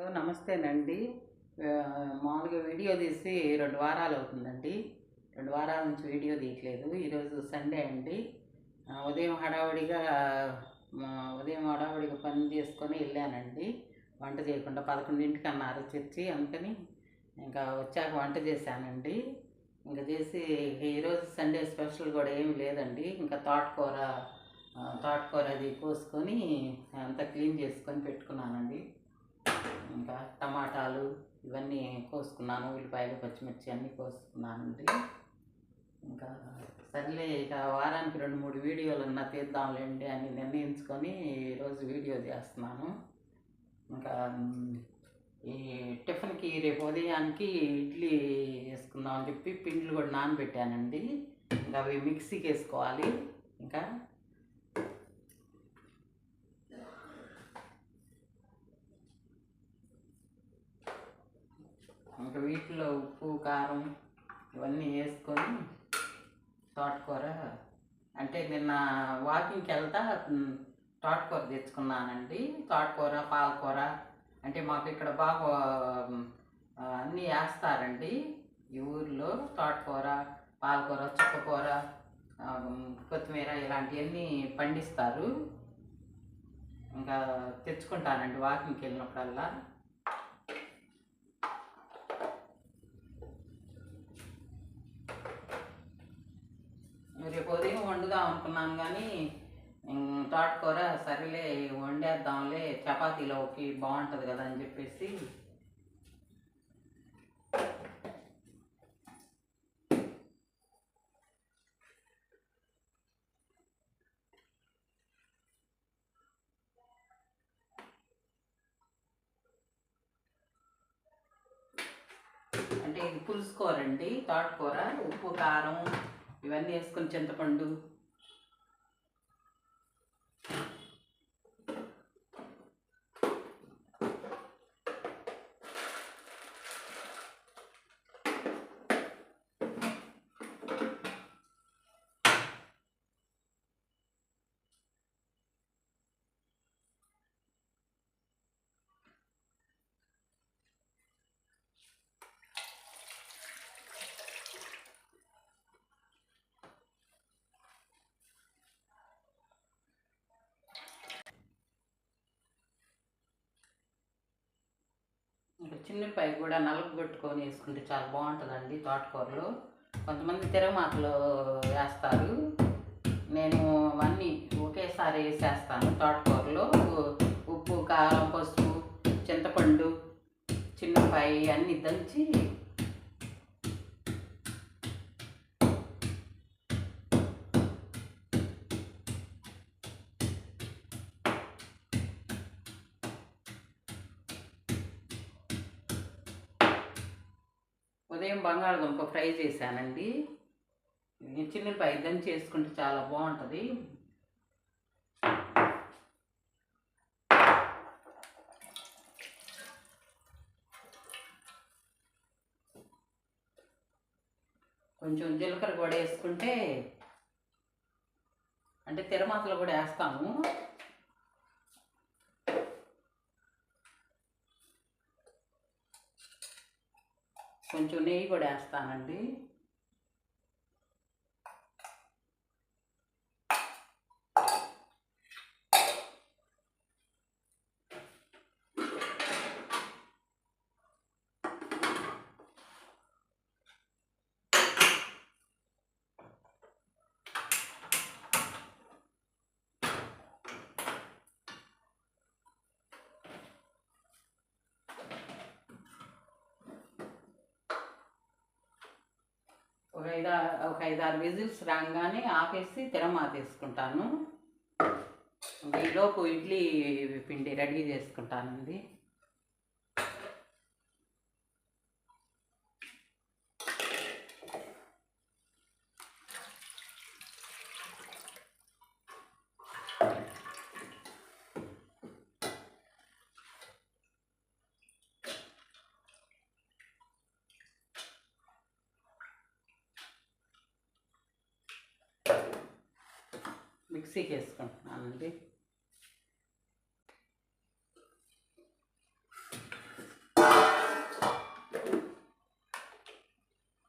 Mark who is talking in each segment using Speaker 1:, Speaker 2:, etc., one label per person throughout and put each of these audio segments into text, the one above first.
Speaker 1: Hello నమస్తేనండి. మామూలుగా video తీసి రెండు వారాలు అవుతుందండి. రెండు వారాల నుంచి వీడియో తీయట్లేదు. ఈరోజు సండే అండి. ఉదయం హడావుడిగా ఉదయం హడావుడిగా పని చేసుకొని వెళ్ళానండి. వంట చేయకుండా పదకొండింటికి అన్నారు చర్చి అందుకని ఇంకా వచ్చాక వంట చేశానండి. ఇంకా చేసి ఈరోజు సండే స్పెషల్ కూడా ఏమి లేదండి. ఇంకా తోటకూర తోటకూర అది కోసుకొని అంతా క్లీన్ చేసుకొని పెట్టుకున్నానండి. ఇంకా టమాటాలు ఇవన్నీ కోసుకున్నాను ఉల్లిపాయలు పచ్చిమిర్చి అన్నీ కోసుకున్నానండి. ఇంకా సర్లే ఇక వారానికి రెండు మూడు వీడియోలు అన్నా తీద్దాంలేండి అని నిర్ణయించుకొని ఈరోజు వీడియో చేస్తున్నాను. ఇంకా ఈ టిఫిన్కి రేపు ఉదయానికి ఇడ్లీ వేసుకుందాం అని చెప్పి పిండ్లు కూడా నానబెట్టానండి. ఇంకా అవి మిక్సీకి వేసుకోవాలి. ఇంకా వీటిలో ఉప్పు కారం ఇవన్నీ వేసుకొని తోటకూర అంటే నిన్న వాకింగ్కి వెళ్తా తోటకూర తెచ్చుకున్నానండి. తోటకూర పాలకూర అంటే మాకు ఇక్కడ బాగా అన్నీ వేస్తారండి. ఈ ఊర్లో తోటకూర పాలకూర చుక్కకూర కొత్తిమీర ఇలాంటివన్నీ పండిస్తారు. ఇంకా తెచ్చుకుంటానండి వాకింగ్కి వెళ్ళినప్పుడల్లా. రేపు ఉదయం వండుదాం అనుకున్నాను కానీ తోటకూర సరేలే వండేద్దాంలే చపాతీలోకి బాగుంటుంది కదా అని చెప్పేసి. అంటే ఇది పులుసు కూర అండి తోటకూర ఉప్పు కారం ఇవన్నీ వేసుకుని చింతపండు. చిన్నపై కూడా కూడా నలగొట్టుకొని వేసుకుంటే చాలా బాగుంటుందండి తోటకూరలు. కొంతమంది తిరమాతలు వేస్తారు. నేను అన్నీ ఒకేసారి వేసేస్తాను తోటకూరలో. ఉప్పు కారం పసుపు చింతపండు చిన్నపాయి అన్నీ దంచి ఉదయం బంగాళదుంప ఫ్రై చేశానండి. ఇది చిన్నపాయ చేసుకుంటే చాలా బాగుంటుంది. కొంచెం జీలకర్ర కూడా వేసుకుంటే అంటే తిరమాతలు కూడా వేస్తాము. కొంచెం నెయ్యి కూడా వేస్తానండి ఒక ఐదు ఒక ఐదు ఆరు విజిల్స్ రాగానే ఆపేసి తిరమాత వేసుకుంటాను ఈలోపు ఇడ్లీ పిండి రెడీ చేసుకుంటానండి. మిక్సీకి వేసుకుంటున్నానండి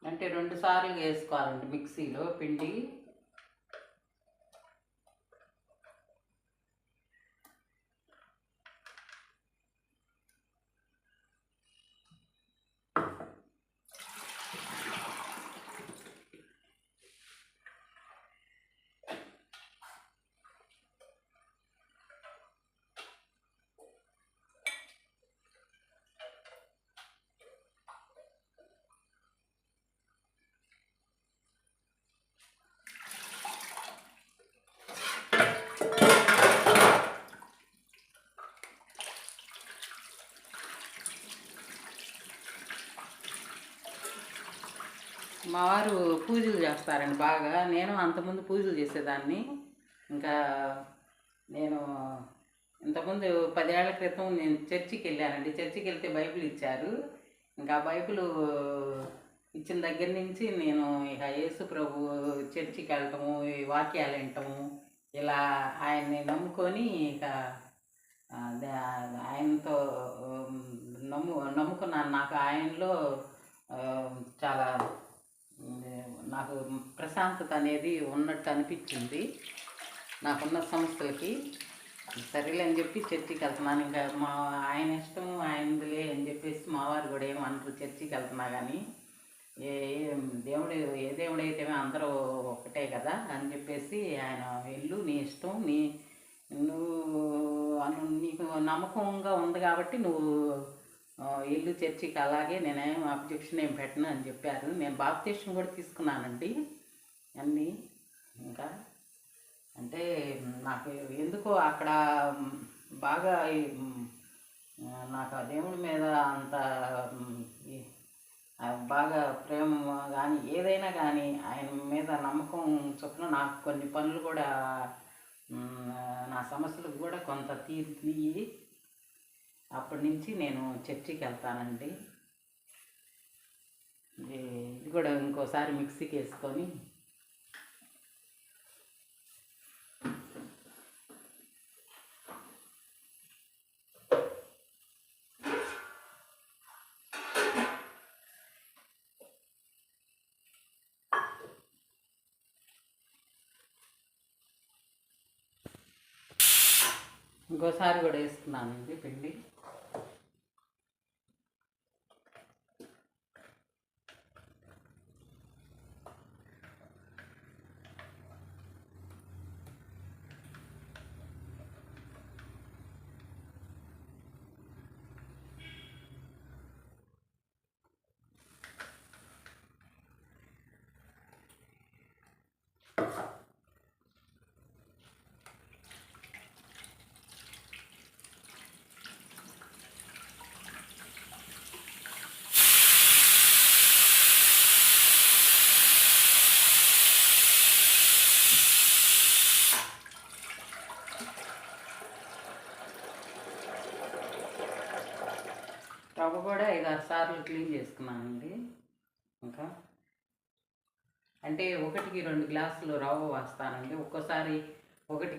Speaker 1: అంటే రెండు సార్లు వేసుకోవాలండి మిక్సీలో పిండి. మా వారు పూజలు చేస్తారండి బాగా. నేను అంతకుముందు పూజలు చేసేదాన్ని. ఇంకా నేను ఇంతకుముందు పదేళ్ళ క్రితం నేను చర్చికి వెళ్ళానండి. చర్చికి వెళ్తే బైబిల్ ఇచ్చారు. ఇంకా బైబిల్ ఇచ్చిన దగ్గర నుంచి నేను ఇక యేసు ప్రభు చర్చికి వెళ్ళటము ఈ వాక్యాలు వినటము ఇలా ఆయన్ని నమ్ముకొని ఇక ఆయనతో నమ్ము నమ్ముకున్నాను. నాకు ఆయనలో చాలా నాకు ప్రశాంతత అనేది ఉన్నట్టు అనిపించింది. నాకున్న సమస్యలకి సరేలే అని చెప్పి చర్చికి వెళ్తున్నాను ఇంకా మా ఆయన ఇష్టం ఆయనదిలే అని చెప్పేసి మా వారు కూడా ఏమంటారు చర్చికి వెళ్తున్నా కానీ ఏ దేవుడు ఏ దేవుడు అందరూ ఒకటే కదా అని చెప్పేసి ఆయన వెళ్ళు నీ ఇష్టం నీ నువ్వు నీకు నమ్మకంగా ఉంది కాబట్టి నువ్వు ఇల్లు చర్చికి అలాగే నేనేం అబ్జెక్షన్ ఏం పెట్టను అని చెప్పారు. నేను బాప్తీసం కూడా తీసుకున్నానండి. అన్నీ ఇంకా అంటే నాకు ఎందుకో అక్కడ బాగా నాకు ఆ దేవుడి మీద అంత బాగా ప్రేమ కానీ ఏదైనా కానీ ఆయన మీద నమ్మకం చొప్పున నాకు కొన్ని పనులు కూడా నా సమస్యలకు కూడా కొంత తీరి అప్పటి నుంచి నేను చర్చికి వెళ్తానండి ఇది కూడా ఇంకోసారి మిక్సీకి వేసుకొని ఇంకోసారి కూడా వేసుకున్నానండి పిండి. కూడా ఐదారు సార్లు క్లీన్ చేసుకున్నానండి. ఇంకా అంటే ఒకటికి రెండు గ్లాసులు రవ్వ వేస్తానండి. ఒక్కోసారి ఒకటి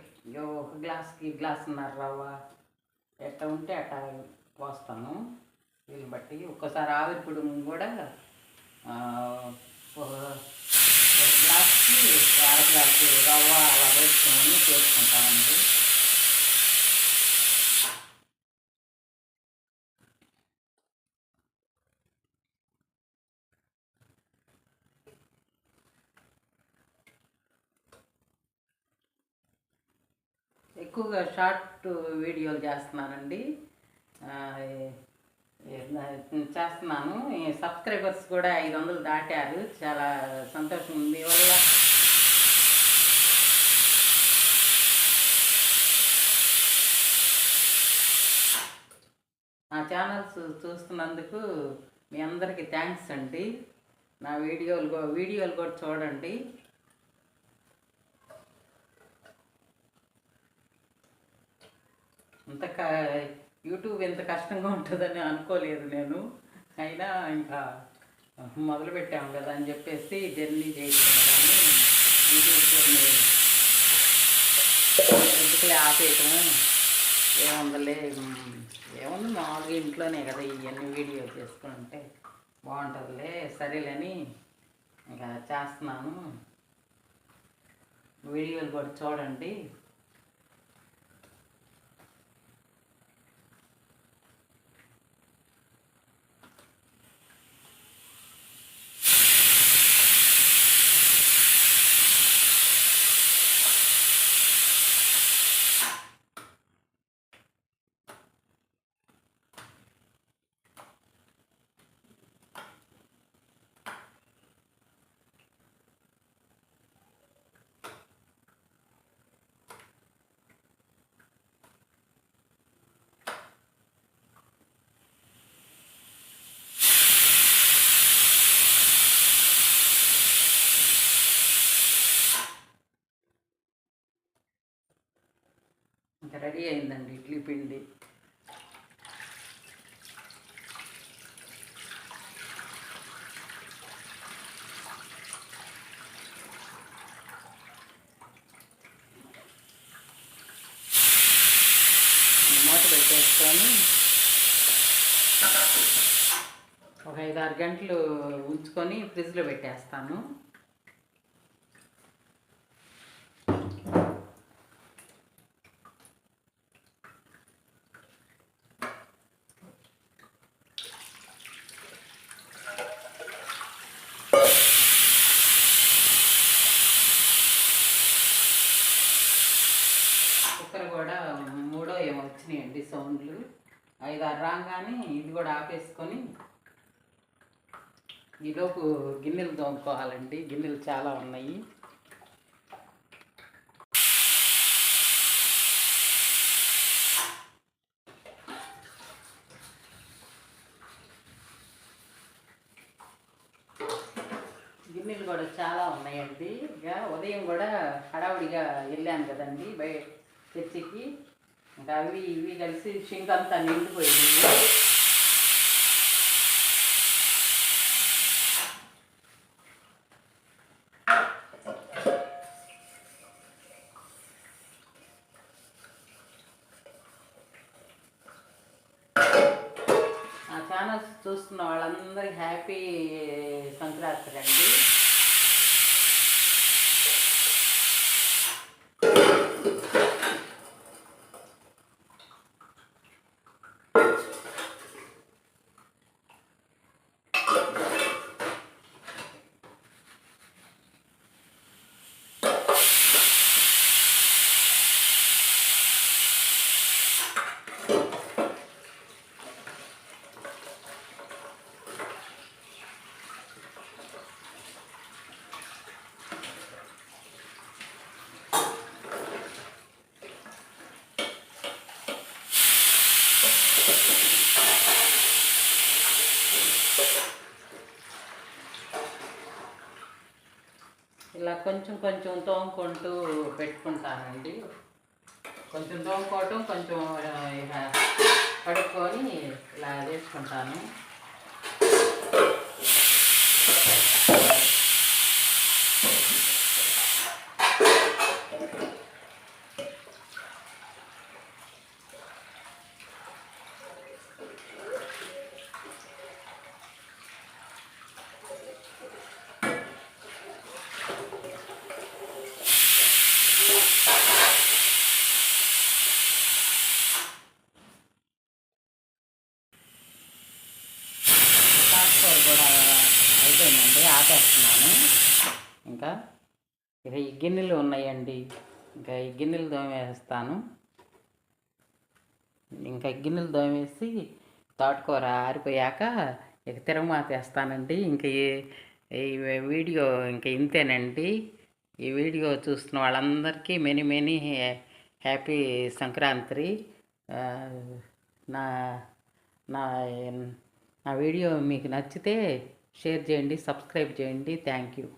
Speaker 1: ఒక గ్లాస్కి గ్లాసున్నర రవ్వ ఎట్ట ఉంటే అట్ట పోస్తాను వీళ్ళని బట్టి ఒక్కోసారి ఆవిరి పొడి కూడా ఒక ఒక గ్లాస్కి అర గ్లాసు రవ్వ అలా వేసుకొని చేసుకుంటామండి ఎక్కువగా షార్ట్ వీడియోలు చేస్తున్నానండి. చేస్తున్నాను. ఈ సబ్స్క్రైబర్స్ కూడా ఐదు వందలు దాటారు. చాలా సంతోషం ఉంది. వల్ల నా ఛానల్స్ చూస్తున్నందుకు మీ అందరికీ థ్యాంక్స్ అండి. నా వీడియోలు వీడియోలు కూడా చూడండి. ఇంత క- యూట్యూబ్ ఎంత కష్టంగా ఉంటుందని అనుకోలేదు నేను. అయినా ఇంకా మొదలు పెట్టాము కదా అని చెప్పేసి జర్నీ చేయడం కానీ యూట్యూబ్ జర్నీ ఎందుకులే ఆపేయటము ఏముందలే ఏముంది మామూలుగా ఇంట్లోనే కదా ఇవన్నీ వీడియో చేసుకుంటే బాగుంటుందిలే సరేలేని ఇంకా చేస్తున్నాను. వీడియోలు కూడా చూడండి ఇంకా రెడీ అయిందండి ఇడ్లీ పిండి మూత పెట్టేసుకొని ఒక ఐదు ఆరు గంటలు ఉంచుకొని ఫ్రిడ్జ్లో పెట్టేస్తాను కుక్కర్ కూడా మూడో ఏమో వచ్చినాయండి సౌండ్లు. ఐదు రాగానే ఇది కూడా ఆపేసుకొని ఈలోపు గిన్నెలు తోముకోవాలండి. గిన్నెలు చాలా ఉన్నాయి. గిన్నెలు కూడా చాలా ఉన్నాయండి. ఇక ఉదయం కూడా హడావుడిగా వెళ్ళాను కదండి బయ చర్చికి. ఇంకా అవి ఇవి కలిసి షింక్ అంతా నిండిపోయింది. ఛానల్స్ చూస్తున్న వాళ్ళందరికీ హ్యాపీ సంక్రాంతి అండి కొంచెం కొంచెం తోముకుంటూ పెట్టుకుంటానండి. కొంచెం తోముకోవటం కొంచెం ఆ, కడుక్కొని ఇలా వేసుకుంటాను కాస్కూర కూడా అయిపోయిందండి ఆపేస్తున్నాను ఇంకా ఇక ఈ గిన్నెలు ఉన్నాయండి. ఇంకా ఈ గిన్నెలు దోమేస్తాను ఇంకా గిన్నెలు దోమేసి తోటకూర ఆరిపోయాక ఇక తిరగమాత వేస్తానండి ఇంక ఈ వీడియో ఇంక ఇంతేనండి. ఈ వీడియో చూస్తున్న వాళ్ళందరికీ మెనీ మెనీ హ్యాపీ సంక్రాంతి. నా నా నా వీడియో మీకు నచ్చితే షేర్ చేయండి సబ్స్క్రైబ్ చేయండి. Thank you.